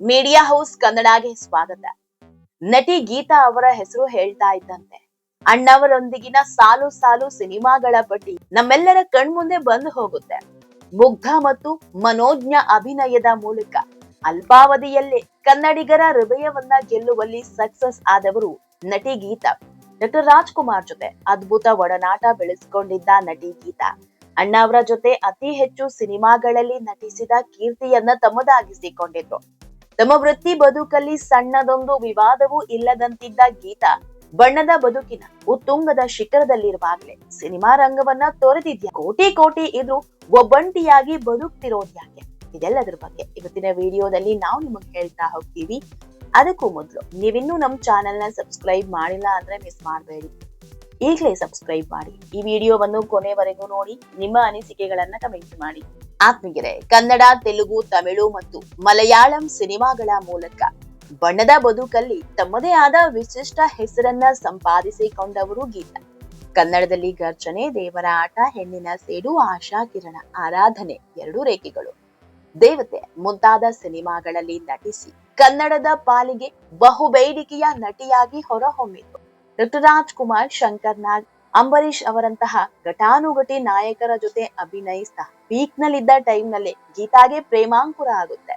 Media house ಕನ್ನಡಗೆ ಸ್ವಾಗತ. ನಟಿ ಗೀತಾ ಅವರ ಹೆಸರು ಹೇಳ್ತಾ ಇದ್ದಂತೆ. ಅಣ್ಣವರೊಂದಿಗಿನ ಸಾಲು ಸಾಲು ಸಿನಿಮಾಗಳ ಪಟ್ಟಿ ನಮ್ಮೆಲ್ಲರ ಕಣ್ಮುಂದೆ ಬಂದು ಹೋಗುತ್ತೆ. ಮುಗ್ಧ ಮತ್ತು ಮನೋಜ್ಞ ಅಭಿನಯದ ಮೂಲಕ ಅಲ್ಪಾವಧಿಯಲ್ಲೇ ಕನ್ನಡಿಗರ ಹೃದಯವನ್ನ ಗೆಲ್ಲುವಲ್ಲಿ ಸಕ್ಸಸ್ ಆದವರು ನಟಿ ಗೀತಾ. ಡಾಕ್ಟರ್ ರಾಜ್ಕುಮಾರ್ ಜೊತೆ ಅದ್ಭುತ ಒಡನಾಟ ಬೆಳೆಸಿಕೊಂಡಿದ್ದ ನಟಿ ಗೀತಾ. ಅಣ್ಣವರ ಜೊತೆ ಅತಿ ಹೆಚ್ಚು ಸಿನಿಮಾಗಳಲ್ಲಿ ನಟಿಸಿದ ಕೀರ್ತಿಯನ್ನ ತಮ್ಮದಾಗಿಸಿಕೊಂಡಿದ್ರು. ತಮ್ಮ ವೃತ್ತಿ ಬದುಕಲ್ಲಿ ಸಣ್ಣದೊಂದು ವಿವಾದವೂ ಇಲ್ಲದಂತಿದ್ದ ಗೀತಾ, ಬಣ್ಣದ ಬದುಕಿನ ಉತ್ತುಂಗದ ಶಿಖರದಲ್ಲಿರುವಾಗಲೇ ಸಿನಿಮಾ ರಂಗವನ್ನ ತೊರೆದಿದ್ಯಾ? ಕೋಟಿ ಕೋಟಿ ಇದ್ರು ಒಬ್ಬಂಟಿಯಾಗಿ ಬದುಕ್ತಿರೋದ್ ಯಾಕೆ? ಇದೆಲ್ಲದ್ರ ಬಗ್ಗೆ ಇವತ್ತಿನ ವಿಡಿಯೋದಲ್ಲಿ ನಾವು ನಿಮಗೆ ಹೇಳ್ತಾ ಹೋಗ್ತೀವಿ. ಅದಕ್ಕೂ ಮೊದಲು ನೀವಿನ್ನೂ ನಮ್ಮ ಚಾನೆಲ್ನ ಸಬ್ಸ್ಕ್ರೈಬ್ ಮಾಡಿಲ್ಲ ಅಂದ್ರೆ ಮಿಸ್ ಮಾಡಬೇಡಿ. ಈಗಲೇ ಸಬ್ಸ್ಕ್ರೈಬ್ ಮಾಡಿ, ಈ ವಿಡಿಯೋವನ್ನು ಕೊನೆವರೆಗೂ ನೋಡಿ, ನಿಮ್ಮ ಅನಿಸಿಕೆಗಳನ್ನ ಕಮೆಂಟ್ ಮಾಡಿ. ಆತ್ಮಗಿರೆ ಕನ್ನಡ, ತೆಲುಗು, ತಮಿಳು ಮತ್ತು ಮಲಯಾಳಂ ಸಿನಿಮಾಗಳ ಮೂಲಕ ಬಣ್ಣದ ಬದುಕಲ್ಲಿ ತಮ್ಮದೇ ಆದ ವಿಶಿಷ್ಟ ಹೆಸರನ್ನ ಸಂಪಾದಿಸಿಕೊಂಡವರು ಗೀತಾ. ಕನ್ನಡದಲ್ಲಿ ಗರ್ಜನೆ ದೇವರ ಆಟ ಹೆಣ್ಣಿನ ಸೇಡು, ಆಶಾ, ಕಿರಣ, ಆರಾಧನೆ ಎರಡು ರೇಖೆಗಳು. ದೇವತೆ ಮುಂತಾದ ಸಿನಿಮಾಗಳಲ್ಲಿ ನಟಿಸಿ ಕನ್ನಡದ ಪಾಲಿಗೆ ಬಹುಬೇಡಿಕೆಯ ನಟಿಯಾಗಿ ಹೊರಹೊಮ್ಮಿತು. ಡಾಕ್ಟರ್ ರಾಜ್ಕುಮಾರ್ ಶಂಕರ್ ನಾಗ್, ಅಂಬರೀಷ್ ಅವರಂತಹ ಘಟಾನುಘಟಿ ನಾಯಕರ ಜೊತೆ ಅಭಿನಯಿಸ್ತಾ ಪೀಕ್ ನಲ್ಲಿದ್ದ ಟೈಮ್ನಲ್ಲಿ ಗೀತಾಗೆ ಪ್ರೇಮಾಂಕುರ ಆಗುತ್ತೆ.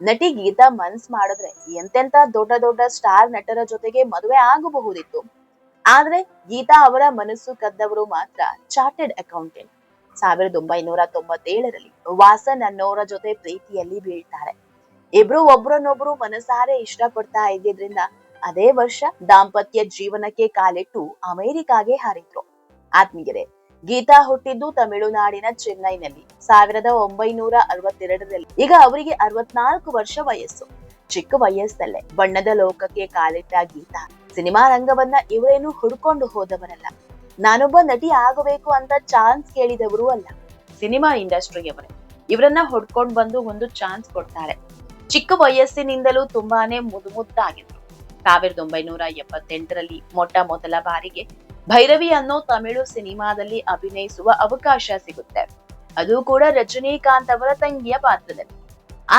ನಟಿ ಗೀತಾ ಮನ್ಸ್ ಮಾಡಿದ್ರೆ ಎಂತೆಂತ ದೊಡ್ಡ ದೊಡ್ಡ ಸ್ಟಾರ್ ನಟರ ಜೊತೆಗೆ ಮದುವೆ ಆಗಬಹುದಿತ್ತು. ಆದ್ರೆ ಗೀತಾ ಅವರ ಮನಸ್ಸು ಕದ್ದವರು ಮಾತ್ರ ಚಾರ್ಟೆಡ್ ಅಕೌಂಟೆಂಟ್. ಸಾವಿರದ ಒಂಬೈನೂರ ತೊಂಬತ್ತೇಳರಲ್ಲಿ ವಾಸನ್ ಅನ್ನೋರ ಜೊತೆ ಪ್ರೀತಿಯಲ್ಲಿ ಬೀಳ್ತಾರೆ. ಇಬ್ರು ಒಬ್ರನ್ನೊಬ್ರು ಮನಸಾರೆ ಇಷ್ಟಪಡ್ತಾ ಇದ್ದಿದ್ರಿಂದ ಅದೇ ವರ್ಷ ದಾಂಪತ್ಯ ಜೀವನಕ್ಕೆ ಕಾಲಿಟ್ಟು ಅಮೆರಿಕಾಗೆ ಹಾರಿದ್ರು. ಆತ್ಮೀಯರೇ, ಗೀತಾ ಹುಟ್ಟಿದ್ದು ತಮಿಳುನಾಡಿನ ಚೆನ್ನೈನಲ್ಲಿ ಸಾವಿರದ ಒಂಬೈನೂರ ಅರವತ್ತೆರಡರಲ್ಲಿ. ಈಗ ಅವರಿಗೆ ಅರವತ್ನಾಲ್ಕು ವರ್ಷ ವಯಸ್ಸು. ಚಿಕ್ಕ ವಯಸ್ಸಲ್ಲೇ ಬಣ್ಣದ ಲೋಕಕ್ಕೆ ಕಾಲಿಟ್ಟ ಗೀತಾ ಸಿನಿಮಾ ರಂಗವನ್ನ ಇವರೇನು ಹುಡ್ಕೊಂಡು ಹೋದವರಲ್ಲ. ನಾನೊಬ್ಬ ನಟಿ ಆಗಬೇಕು ಅಂತ ಚಾನ್ಸ್ ಕೇಳಿದವರು ಅಲ್ಲ. ಸಿನಿಮಾ ಇಂಡಸ್ಟ್ರಿಯವರೇ ಇವರನ್ನ ಹೊಡ್ಕೊಂಡು ಬಂದು ಒಂದು ಚಾನ್ಸ್ ಕೊಡ್ತಾರೆ. ಚಿಕ್ಕ ವಯಸ್ಸಿನಿಂದಲೂ ತುಂಬಾನೇ ಮುದ್ದು ಮುದ್ದಾಗಿದ್ರು ಸಾವಿರದ ಒಂಬೈನೂರ ಎಪ್ಪತ್ತೆಂಟರಲ್ಲಿ ಮೊಟ್ಟ ಮೊದಲ ಬಾರಿಗೆ ಭೈರವಿ ಅನ್ನೋ ತಮಿಳು ಸಿನಿಮಾದಲ್ಲಿ ಅಭಿನಯಿಸುವ ಅವಕಾಶ ಸಿಗುತ್ತೆ. ಅದು ಕೂಡ ರಜನೀಕಾಂತ್ ಅವರ ತಂಗಿಯ ಪಾತ್ರದಲ್ಲಿ.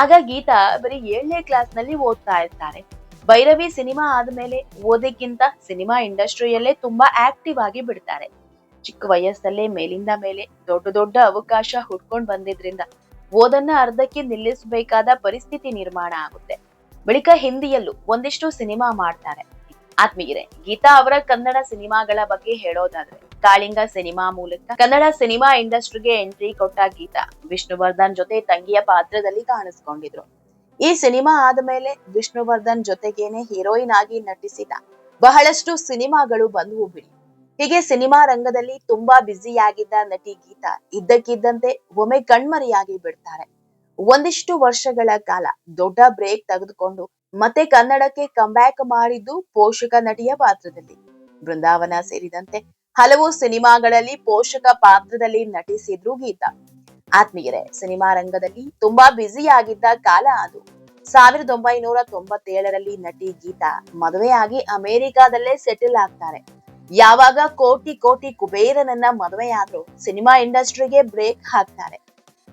ಆಗ ಗೀತಾ ಬರೀ ಏಳನೇ ಕ್ಲಾಸ್ನಲ್ಲಿ ಓದ್ತಾ ಇರ್ತಾರೆ. ಭೈರವಿ ಸಿನಿಮಾ ಆದ್ಮೇಲೆ ಓದಕ್ಕಿಂತ ಸಿನಿಮಾ ಇಂಡಸ್ಟ್ರಿಯಲ್ಲೇ ತುಂಬಾ ಆಕ್ಟಿವ್ ಆಗಿ ಬಿಡ್ತಾರೆ. ಚಿಕ್ಕ ವಯಸ್ಸಲ್ಲೇ ಮೇಲಿಂದ ಮೇಲೆ ದೊಡ್ಡ ದೊಡ್ಡ ಅವಕಾಶ ಹುಡ್ಕೊಂಡ್ ಬಂದಿದ್ರಿಂದ ಓದನ್ನ ಅರ್ಧಕ್ಕೆ ನಿಲ್ಲಿಸಬೇಕಾದ ಪರಿಸ್ಥಿತಿ ನಿರ್ಮಾಣ ಆಗುತ್ತೆ. ಬಳಿಕ ಹಿಂದಿಯಲ್ಲೂ ಒಂದಿಷ್ಟು ಸಿನಿಮಾ ಮಾಡ್ತಾರೆ. ಆತ್ಮೀಯರೇ, ಗೀತಾ ಅವರ ಕನ್ನಡ ಸಿನಿಮಾಗಳ ಬಗ್ಗೆ ಹೇಳೋದಾದ್ರೆ, ಕಾಳಿಂಗ ಸಿನಿಮಾ ಮೂಲಕ ಕನ್ನಡ ಸಿನಿಮಾ ಇಂಡಸ್ಟ್ರಿಗೆ ಎಂಟ್ರಿ ಕೊಟ್ಟ ಗೀತಾ ವಿಷ್ಣುವರ್ಧನ್ ಜೊತೆ ತಂಗಿಯ ಪಾತ್ರದಲ್ಲಿ ಕಾಣಿಸ್ಕೊಂಡಿದ್ರು. ಈ ಸಿನಿಮಾ ಆದ್ಮೇಲೆ ವಿಷ್ಣುವರ್ಧನ್ ಜೊತೆಗೇನೆ ಹೀರೋಯಿನ್ ಆಗಿ ನಟಿಸಿದ ಬಹಳಷ್ಟು ಸಿನಿಮಾಗಳು ಬಂದವು ಬಿಡಿ. ಹೀಗೆ ಸಿನಿಮಾ ರಂಗದಲ್ಲಿ ತುಂಬಾ ಬ್ಯುಸಿಯಾಗಿದ್ದ ನಟಿ ಗೀತಾ ಇದ್ದಕ್ಕಿದ್ದಂತೆ ಒಮ್ಮೆ ಕಣ್ಮರೆಯಾಗಿ ಬಿಡ್ತಾರೆ. ಒಂದಿಷ್ಟು ವರ್ಷಗಳ ಕಾಲ ದೊಡ್ಡ ಬ್ರೇಕ್ ತೆಗೆದುಕೊಂಡು ಮತ್ತೆ ಕನ್ನಡಕ್ಕೆ ಕಂಬ್ಯಾಕ್ ಮಾಡಿದ್ದು ಪೋಷಕ ನಟಿಯ ಪಾತ್ರದಲ್ಲಿ. ಬೃಂದಾವನ ಸೇರಿದಂತೆ ಹಲವು ಸಿನಿಮಾಗಳಲ್ಲಿ ಪೋಷಕ ಪಾತ್ರದಲ್ಲಿ ನಟಿಸಿದ್ರು ಗೀತಾ. ಆತ್ಮೀಯರೇ, ಸಿನಿಮಾ ರಂಗದಲ್ಲಿ ತುಂಬಾ ಬ್ಯುಸಿ ಆಗಿದ್ದ ಕಾಲ ಅದು. ಸಾವಿರದ ಒಂಬೈನೂರ ತೊಂಬತ್ತೇಳರಲ್ಲಿ ನಟಿ ಗೀತಾ ಮದುವೆಯಾಗಿ ಅಮೆರಿಕಾದಲ್ಲೇ ಸೆಟಲ್ ಆಗ್ತಾರೆ. ಯಾವಾಗ ಕೋಟಿ ಕೋಟಿ ಕುಬೇರನನ್ನ ಮದುವೆಯಾದ್ರು ಸಿನಿಮಾ ಇಂಡಸ್ಟ್ರಿಗೆ ಬ್ರೇಕ್ ಹಾಕ್ತಾರೆ.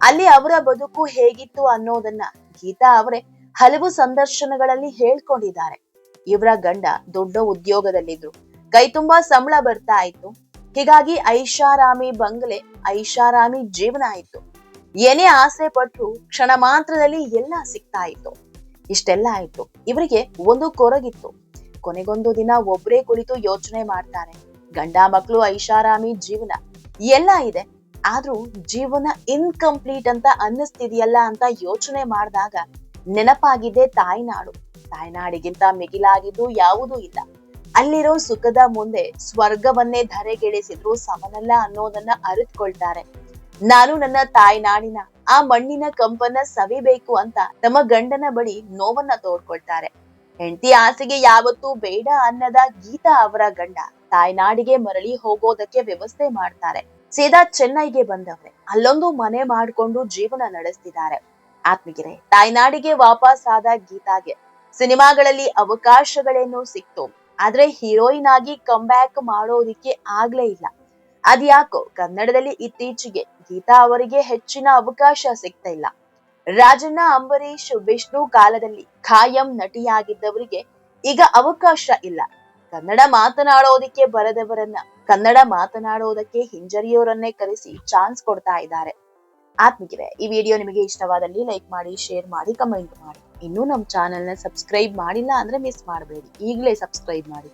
ಅಲ್ಲಿ ಅವರ ಬದುಕು ಹೇಗಿತ್ತು ಅನ್ನೋದನ್ನ ಗೀತಾ ಅವರೇ ಹಲವು ಸಂದರ್ಶನಗಳಲ್ಲಿ ಹೇಳ್ಕೊಂಡಿದ್ದಾರೆ. ಇವರ ಗಂಡ ದೊಡ್ಡ ಉದ್ಯೋಗದಲ್ಲಿದ್ರು. ಕೈ ತುಂಬಾ ಸಂಬಳ ಬರ್ತಾ ಇತ್ತು. ಹೀಗಾಗಿ ಐಷಾರಾಮಿ ಬಂಗಲೆ, ಐಷಾರಾಮಿ ಜೀವನ ಆಯ್ತು. ಏನೇ ಆಸೆ ಪಟ್ಟರು ಕ್ಷಣ ಮಾತ್ರದಲ್ಲಿ ಎಲ್ಲ ಸಿಗ್ತಾ ಇತ್ತು. ಇಷ್ಟೆಲ್ಲ ಆಯ್ತು. ಇವರಿಗೆ ಒಂದು ಕೊರಗಿತ್ತು. ಕೊನೆಗೊಂದು ದಿನ ಒಬ್ರೇ ಕುಳಿತು ಯೋಚನೆ ಮಾಡ್ತಾರೆ. ಗಂಡ ಮಕ್ಕಳು ಐಷಾರಾಮಿ ಜೀವನ. ಎಲ್ಲ ಇದೆ. ಆದ್ರೂ ಜೀವನ ಇನ್ಕಂಪ್ಲೀಟ್ ಅಂತ ಅನ್ನಿಸ್ತಿದೆಯಲ್ಲ ಅಂತ ಯೋಚನೆ ಮಾಡಿದಾಗ ನೆನಪಾಗಿದೆ ತಾಯ್ನಾಡು. ತಾಯ್ನಾಡಿಗಿಂತ ಮಿಗಿಲಾಗಿದ್ದು ಯಾವುದೂ ಇಲ್ಲ. ಅಲ್ಲಿರೋ ಸುಖದ ಮುಂದೆ ಸ್ವರ್ಗವನ್ನೇ ಧರೆಗೆಳಿಸಿದ್ರು ಸಮನಲ್ಲ ಅನ್ನೋದನ್ನ ಅರಿತುಕೊಳ್ತಾರೆ. ನಾನು ನನ್ನ ತಾಯ್ನಾಡಿನ, ಆ ಮಣ್ಣಿನ ಕಂಪನ್ನ ಸವಿಬೇಕು ಅಂತ ತಮ್ಮ ಗಂಡನ ಬಳಿ ನೋವನ್ನ ತೋಡ್ಕೊಳ್ತಾರೆ. ಹೆಂಡತಿ ಆಸೆಗೆ ಯಾವತ್ತೂ ಬೇಡ ಅನ್ನದ ಗೀತಾ ಅವರ ಗಂಡ. ತಾಯ್ನಾಡಿಗೆ ಮರಳಿ ಹೋಗೋದಕ್ಕೆ ವ್ಯವಸ್ಥೆ ಮಾಡ್ತಾರೆ. ಸೀದಾ ಚೆನ್ನೈಗೆ ಬಂದವ್ರೆ. ಅಲ್ಲೊಂದು ಮನೆ ಮಾಡ್ಕೊಂಡು ಜೀವನ ನಡೆಸ್ತಿದ್ದಾರೆ. ಆತ್ಮಗಿರೆ ತಾಯ್ನಾಡಿಗೆ ವಾಪಸ್ ಆದ ಗೀತಾಗೆ ಸಿನಿಮಾಗಳಲ್ಲಿ ಅವಕಾಶಗಳೇನೋ ಸಿಕ್ತು. ಆದ್ರೆ ಹೀರೋಯಿನ್ ಆಗಿ ಕಂಬ್ಯಾಕ್ ಮಾಡೋದಿಕ್ಕೆ ಆಗ್ಲೇ ಇಲ್ಲ. ಅದ್ಯಾಕೋ ಕನ್ನಡದಲ್ಲಿ ಇತ್ತೀಚೆಗೆ ಗೀತಾ ಅವರಿಗೆ ಹೆಚ್ಚಿನ ಅವಕಾಶ ಸಿಗ್ತಾ ಇಲ್ಲ. ರಾಜಣ್ಣ ಅಂಬರೀಶ್ ವಿಷ್ಣು ಕಾಲದಲ್ಲಿ ಖಾಯಂ ನಟಿಯಾಗಿದ್ದವರಿಗೆ ಈಗ ಅವಕಾಶ ಇಲ್ಲ. ಕನ್ನಡ ಮಾತನಾಡೋದಕ್ಕೆ ಬರದವರನ್ನ ಕನ್ನಡ ಮಾತನಾಡೋದಕ್ಕೆ ಹಿಂಜರಿಯೋರನ್ನೇ ಕರೆಸಿ ಚಾನ್ಸ್ ಕೊಡ್ತಾ ಇದ್ದಾರೆ. ಆತ್ಮಿಗಿದೆ ಈ ವಿಡಿಯೋ ನಿಮಗೆ ಇಷ್ಟವಾದಲ್ಲಿ ಲೈಕ್ ಮಾಡಿ, ಶೇರ್ ಮಾಡಿ, ಕಮೆಂಟ್ ಮಾಡಿ. ಇನ್ನೂ ನಮ್ಮ ಚಾನೆಲ್ನ ಸಬ್ಸ್ಕ್ರೈಬ್ ಮಾಡಿಲ್ಲ ಅಂದ್ರೆ ಮಿಸ್ ಮಾಡಬೇಡಿ. ಈಗಲೇ ಸಬ್ಸ್ಕ್ರೈಬ್ ಮಾಡಿ.